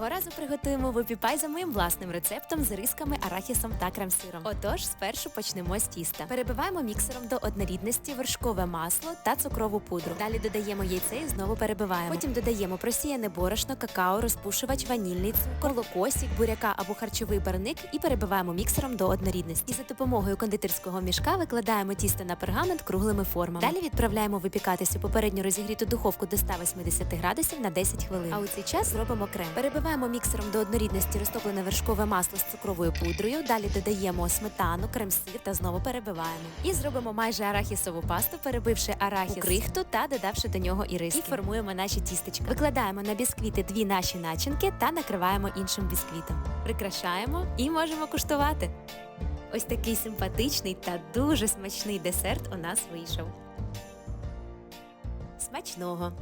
Цього разу приготуємо випіпай за моїм власним рецептом з рисками, арахісом та крем-сиром. Отож, спершу почнемо з тіста. Перебиваємо міксером до однорідності вершкове масло та цукрову пудру. Далі додаємо яйце і знову перебиваємо. Потім додаємо просіяне борошно, какао, розпушувач, ванільний цукор, локосік, буряка або харчовий барник і перебиваємо міксером до однорідності. І за допомогою кондитерського мішка викладаємо тісто на пергамент круглими формами. Далі відправляємо випікатись у попередньо розігріту духовку до 180 градусів на 10 хвилин. А у цей час зробимо крем. Перебиваємо міксером до однорідності розтоплене вершкове масло з цукровою пудрою. Далі додаємо сметану, крем-сир та знову перебиваємо. І зробимо майже арахісову пасту, перебивши арахіс у крихту та додавши до нього іриски. І формуємо наші тістечка. Викладаємо на бісквіти дві наші начинки та накриваємо іншим бісквітом. Прикрашаємо і можемо куштувати. Ось такий симпатичний та дуже смачний десерт у нас вийшов. Смачного!